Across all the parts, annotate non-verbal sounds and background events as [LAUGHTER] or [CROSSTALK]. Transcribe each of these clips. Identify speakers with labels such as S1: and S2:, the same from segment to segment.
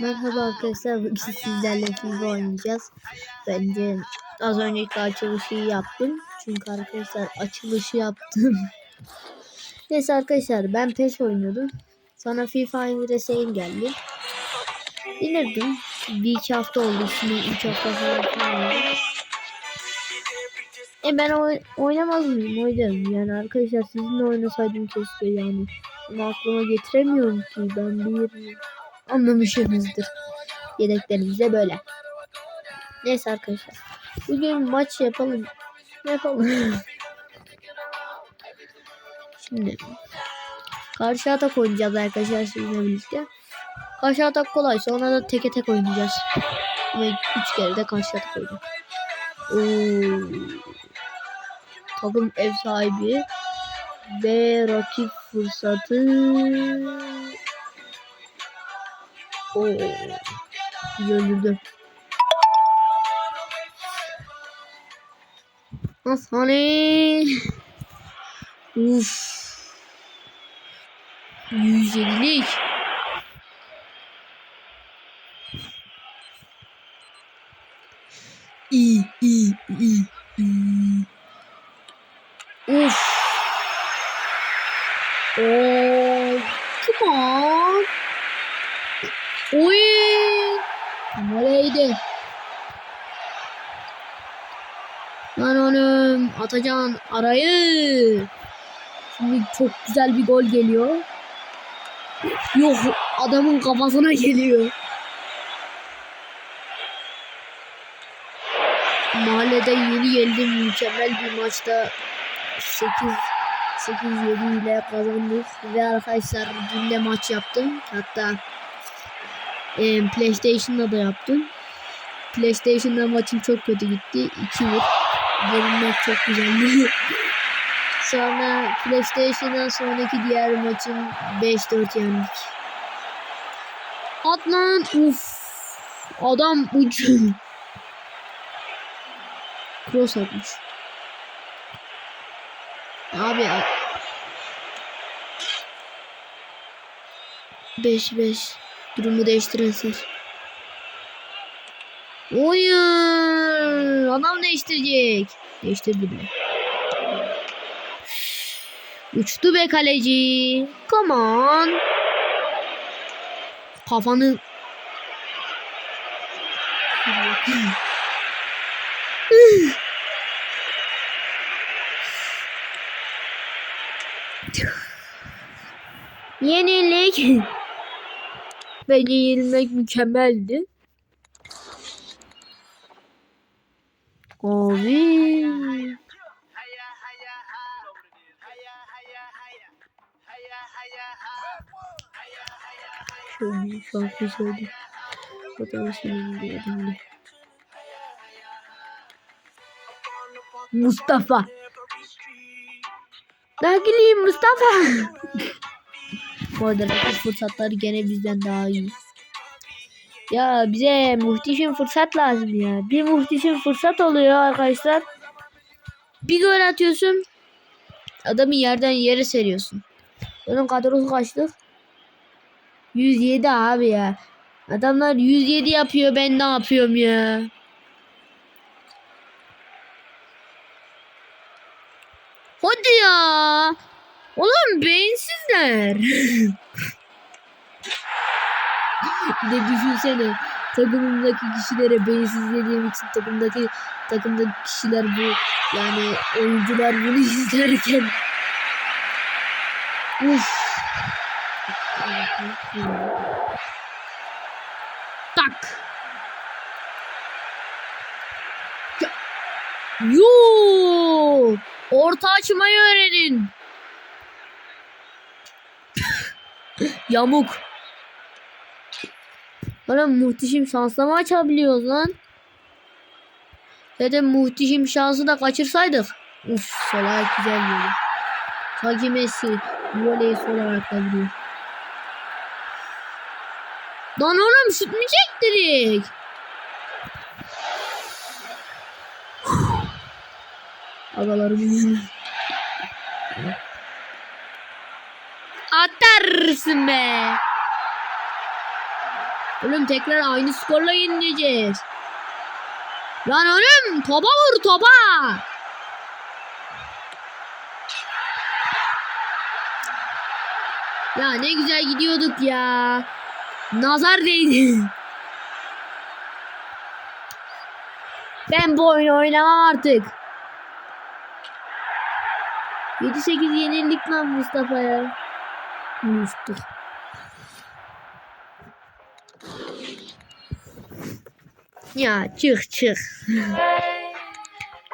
S1: Merhaba arkadaşlar. Bugün sizlerle FIFA oynayacağız. Bence az önceki açılışı yaptım. Çünkü arkadaşlar açılışı yaptım. [LAUGHS] Neyse arkadaşlar ben PES oynuyordum. Sonra FIFA indireseyim geldi. İndirdim. Bir iki hafta oldu. Şimdi üç hafta falan. E ben oy oynamaz mıyım? Oynarım. Yani arkadaşlar sizinle oynasaydım keşke yani. Ama aklıma getiremiyorum ki ben bir anlamışsınızdır. Yedeklerimiz de böyle. Neyse arkadaşlar. Bugün maç yapalım. Yapalım. [LAUGHS] Şimdi karşı atak oynayacağız arkadaşlar sizinle birlikte. Karşı atak kolay. Sonra da teke tek oynayacağız. Ve üç kere de karşı atak oynayacağız. Oo. Takım ev sahibi ve rakip fırsatı Oo. Öldürdüm. Hastane. Uf. 150'lik. Lan oğlum atacan arayı. Şimdi çok güzel bir gol geliyor. Yok adamın kafasına geliyor. Mahallede yeni geldim mükemmel bir maçta 8 8-7 ile kazandık ve arkadaşlar dün de maç yaptım. Hatta e, PlayStation'da da yaptım. PlayStation'da maçım çok kötü gitti. 2-1. Yenilmek çok güzeldi. [LAUGHS] Sonra PlayStation'dan sonraki diğer maçım 5-4 yendik. Adnan uf. Adam uç. [LAUGHS] Cross atmış. Abi 5-5 durumu değiştiren ses. Oyun adam değiştirecek. Değiştirdi bile. Uçtu be kaleci. Come on. Kafanı Yenilik. Bence yenilmek mükemmeldi. Şöyle şarkı söyle. Fotoğrafını dinledim. Mustafa. Nakiliyim Mustafa. Bu arada fırsatları gene bizden daha iyi. Ya bize muhteşem fırsat lazım ya. Bir muhteşem fırsat oluyor arkadaşlar. Bir gol atıyorsun. Adamı yerden yere seriyorsun. Onun kadrosu kaçtı? 107 abi ya. Adamlar 107 yapıyor ben ne yapıyorum ya. Hadi ya. Oğlum beyinsizler. bir de düşünsene takımımdaki kişilere beyinsiz dediğim için takımdaki takımdaki kişiler bu yani oyuncular bunu [LAUGHS] izlerken Uf. Tak. Orta açmayı öğrenin. [LAUGHS] Yamuk. Oğlum muhteşem şansla mı açabiliyoruz lan? Zaten muhteşem şansı da kaçırsaydık. Uf Salah güzel böyle. Sanki Messi voleyi sol olarak da vuruyor. Lan şut mu çektirik? Agalarım Atarsın be. Oğlum tekrar aynı skorla yenileceğiz. Lan oğlum topa vur topa. Ya ne güzel gidiyorduk ya. Nazar değdi. Ben bu oyunu oynamam artık. 7-8 yenildik lan Mustafa'ya. Mustafa. Ya çık çık. [LAUGHS]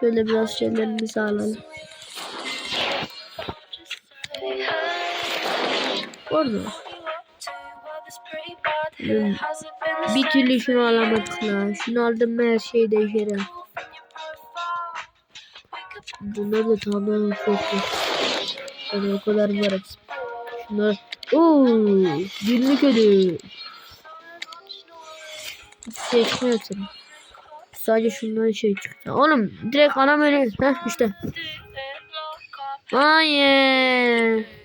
S1: Şöyle biraz şeylerimizi alalım. Hmm. Bir türlü şunu alamadık la. Şunu aldım mı her şey değişir. Bunlar da tamamen farklı. Yani o kadar var hepsi. Şunlar. Ooo. Günlük ödül. Çıkmıyor tabii. Sadece şundan şey çıktı. Oğlum direkt ana menü. Heh işte. Hayır.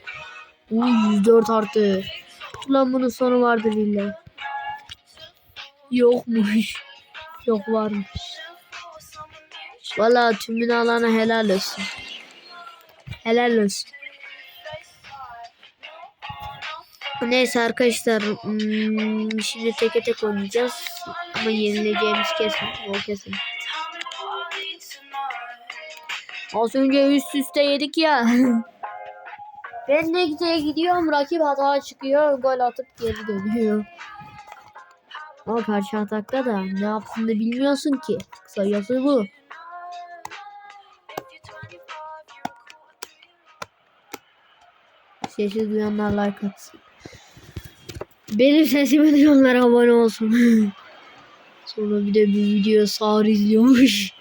S1: Uy 104 artı. Ulan bunun sonu vardı billahi. Yokmuş. Yok varmış. Valla tümünü alana helal olsun. Helal olsun. Neyse arkadaşlar hmm, şimdi teke tek oynayacağız ama yenileceğimiz kesin o kesin. Az önce üst üste yedik ya. [LAUGHS] ben ne güzel gidiyorum rakip hata çıkıyor gol atıp geri dönüyor. Ama karşı atakta da ne yaptığını bilmiyorsun ki. Kısacası bu. Sesi duyanlar like atsın. Benim sesimi duyanlar abone olsun. [LAUGHS] Sonra bir de bir video sağır izliyormuş.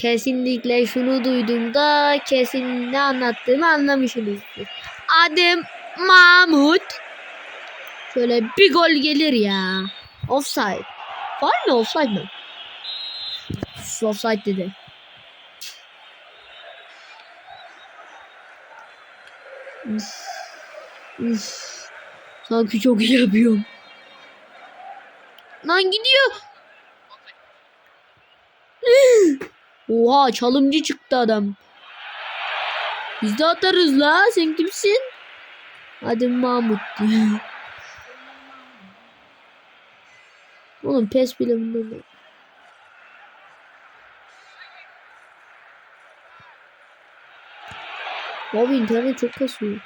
S1: Kesinlikle şunu duyduğumda kesin ne anlattığımı anlamışsınızdır. Adım Mahmut. Şöyle bir gol gelir ya. Offside. Var mı offside mı? Offside dedi. Sanki çok iyi yapıyorum. Lan gidiyor. Oha çalımcı çıktı adam. Biz de atarız la. Sen kimsin? Hadi Mahmut. [LAUGHS] Oğlum pes bile bundan da- Abi internet çok kasıyor.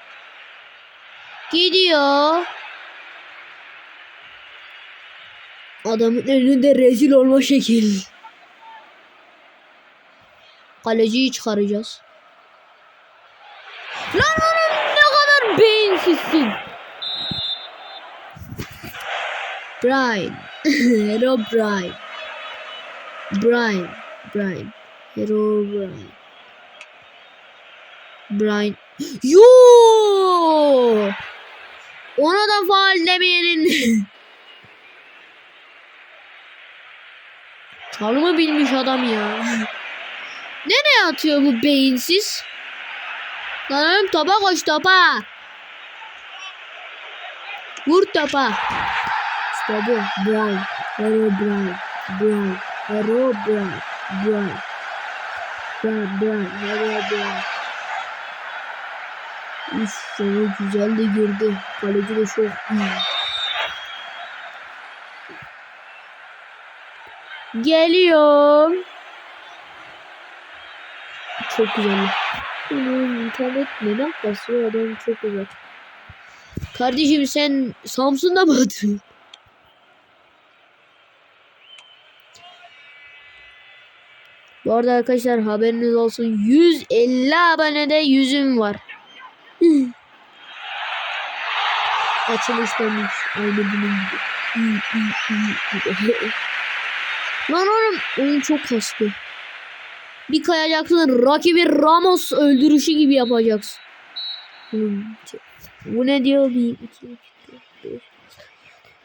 S1: Gidiyor. Adamın önünde rezil olma şekil. Kaleciyi çıkaracağız. Lan oğlum ne kadar beyinsizsin. Brian. [LAUGHS] Hero Brian. Brian. Brian. Hero Brian. Brian. [GASPS] Yo! Ona da faal demeyenin. [LAUGHS] Çalımı bilmiş adam ya. [LAUGHS] Nereye atıyor bu beyinsiz? Lan topa koş topa. Vur topa. İşte bu. Brian. Hero Brian. Brian. Hero Brian. Brian. Brian. Brian. Hero Brian. Üf sana güzel de girdi. Kaleci de çok iyi. Geliyor. Çok güzel. Benim internet neden kasıyor adam çok uzak. Kardeşim sen Samsun'da mı atıyorsun? Bu arada arkadaşlar haberiniz olsun 150 abonede yüzüm var. [LAUGHS] Açılış demiş. Aynı bunun gibi. [LAUGHS] Lan oğlum oyun çok kastı. Bir kayacaksın rakibi Ramos öldürüşü gibi yapacaksın. Bu ne diyor? 1, 2, 3, 4, 5,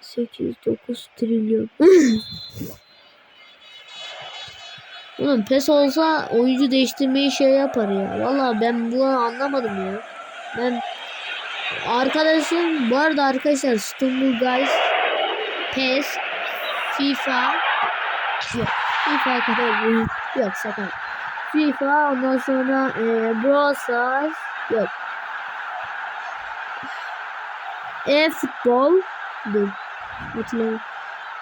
S1: 8, 9 trilyon. [LAUGHS] Oğlum pes olsa oyuncu değiştirmeyi şey yapar ya. Vallahi ben bunu anlamadım ya. Ben arkadaşım bu arada arkadaşlar Stumble Guys PES FIFA yok FIFA kadar büyük yok sakın FIFA ondan sonra e, Brawl Stars yok. E-futbol dur hatırlamıyorum.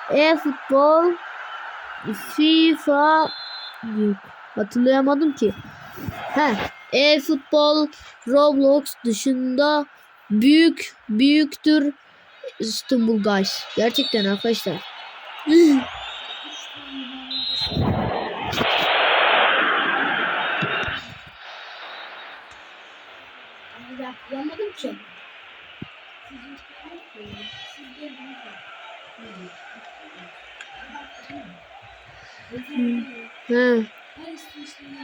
S1: E-futbol FIFA yok hatırlayamadım ki. He e-futbol Roblox dışında büyük büyüktür Stumble Guys. Gerçekten arkadaşlar
S2: ki.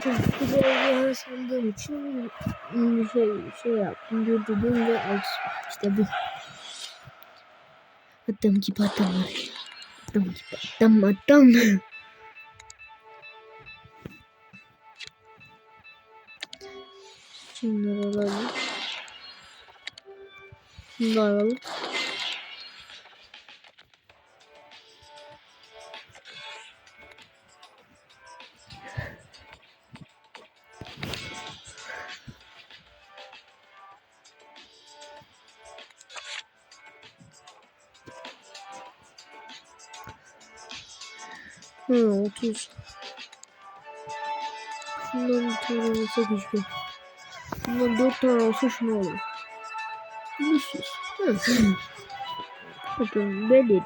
S1: Çok güzel sandığım için şey, şey yaptım durdurdum ve işte bu. Adam gibi adam. Adam gibi adam adam. Şunları alalım. Şunları alalım. Hı 30. Şundan bir tane olsa keşke. Bundan 4 tane olsa şunu olur. 500. Bakın belli.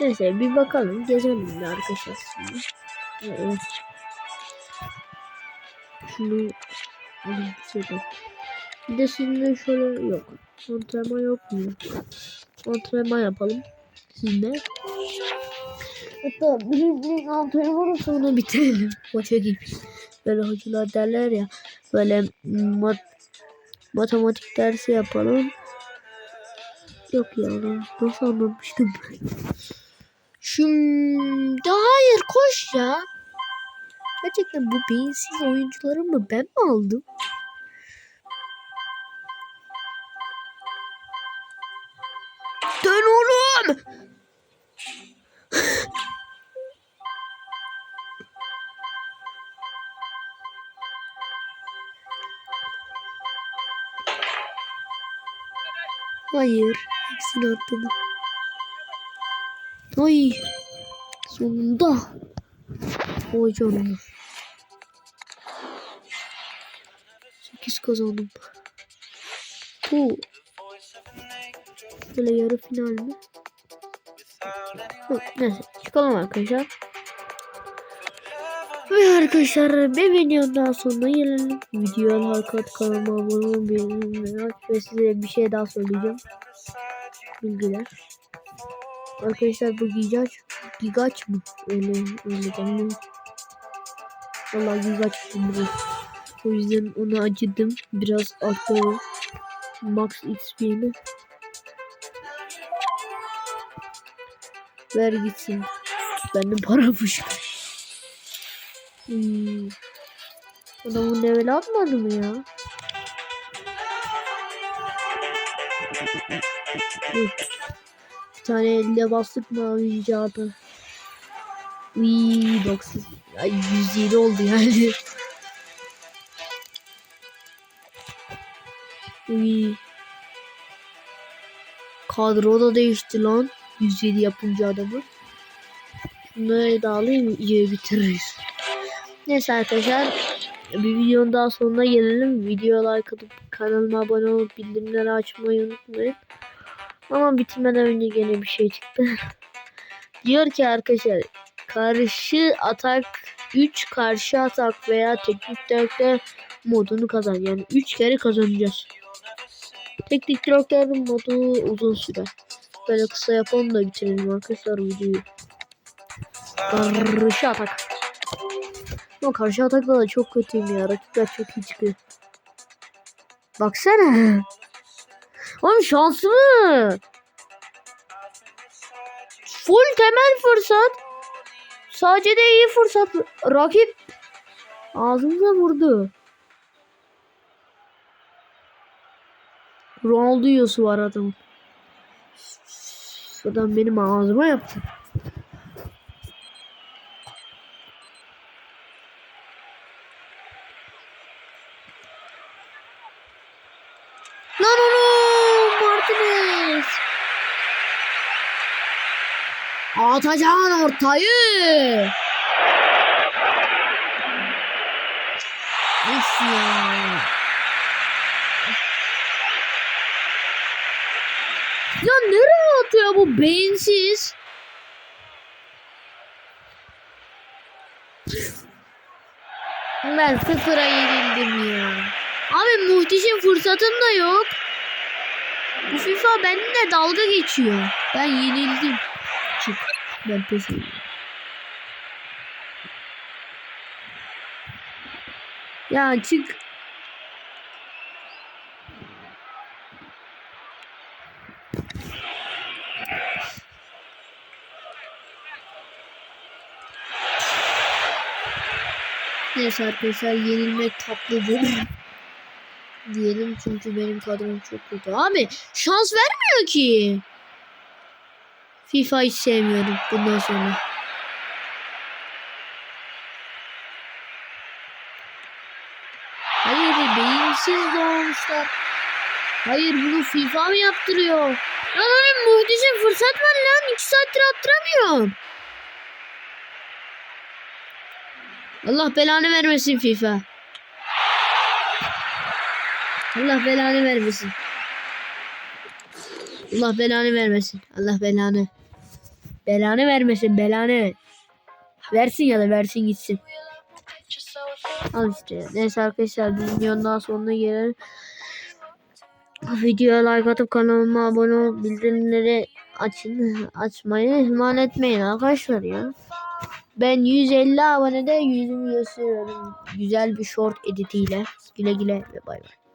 S1: Neyse bir bakalım. Gezelim de arkadaşlar. Evet. Şunu alayım. Bir de şimdi şöyle yok. Antrenman yok mu? Antrenman yapalım. Sizinle. Hatta bir antrenmanı sonra bitirelim. Maça gibi. Böyle hocalar derler ya. Böyle mat, matematik dersi yapalım. Yok ya. Nasıl anlamıştım ben? Şimdi hayır koş ya. Gerçekten bu beyinsiz oyuncuları mı ben mi aldım? Hayır. Hepsini atladım. Ay. Sonunda. Oy canım. 8 kazandım. Bu. Böyle yarı final mi? Hı, Neyse çıkalım arkadaşlar. Ve arkadaşlar bir videonun daha sonuna gelelim. Videoya like at kanalıma abone bildirimleri aç ve size bir şey daha söyleyeceğim. Bilgiler. Arkadaşlar bu gigaç gigaç mı? Öyle öyle demiyor. Vallahi gigaç bu. O yüzden ona acıdım. Biraz arttırdım. Max XP'ni. Ver gitsin. Benim paramış. Hmm. Adamın level atmadı mı ya? Bir tane elle bastık mı icadı? Uy 90. Ay 107 oldu yani. [LAUGHS] Uy. Kadro da değişti lan. 107 yapınca adamı. Bunları da alayım iyi bitiririz. Neyse arkadaşlar bir videonun daha sonuna gelelim. Video like atıp kanalıma abone olup bildirimleri açmayı unutmayın. Ama bitirmeden önce gene bir şey çıktı. [LAUGHS] Diyor ki arkadaşlar karşı atak 3 karşı atak veya teknik direktör modunu kazan. Yani 3 kere kazanacağız. Teknik direktörün modu uzun sürer. Böyle kısa yapalım da bitirelim arkadaşlar videoyu. Karşı atak. Ama karşı atakla da çok kötüyüm ya. Rakipler çok iyi çıkıyor. Baksana. Oğlum şanslı. Full temel fırsat. Sadece de iyi fırsat. Rakip ağzımıza vurdu. Ronaldinho'su var adamın. Adam benim ağzıma yaptı. Lan oğlum Martinez. Atacaksın ortayı. Of ya. Ya nereye atıyor bu beyinsiz? Ben sıfıra yenildim ya. Abi muhteşem fırsatım da yok. Bu FIFA benimle dalga geçiyor. Ben yenildim. Ben pes. Ya çık. Neyse arkadaşlar yenilmek tatlıdır. Diyelim çünkü benim kadrom çok kötü. Abi şans vermiyor ki. FIFA hiç sevmiyorum bundan sonra. Hayır beyinsiz doğmuşlar. Hayır bunu FIFA mı yaptırıyor? Lan oğlum muhteşem fırsat var lan. 2 saattir attıramıyorum. Allah belanı vermesin FIFA. Allah belanı vermesin. Allah belanı vermesin. Allah belanı. Belanı vermesin belanı. Versin ya da versin gitsin. Al işte. Neyse arkadaşlar bir videonun daha sonuna gelelim. Videoya like atıp kanalıma abone olup bildirimleri açın, açmayı ihmal etmeyin arkadaşlar ya. Ben 150 abonede yüzümü gösteriyorum. Güzel bir short editiyle. Güle güle ve bay bay.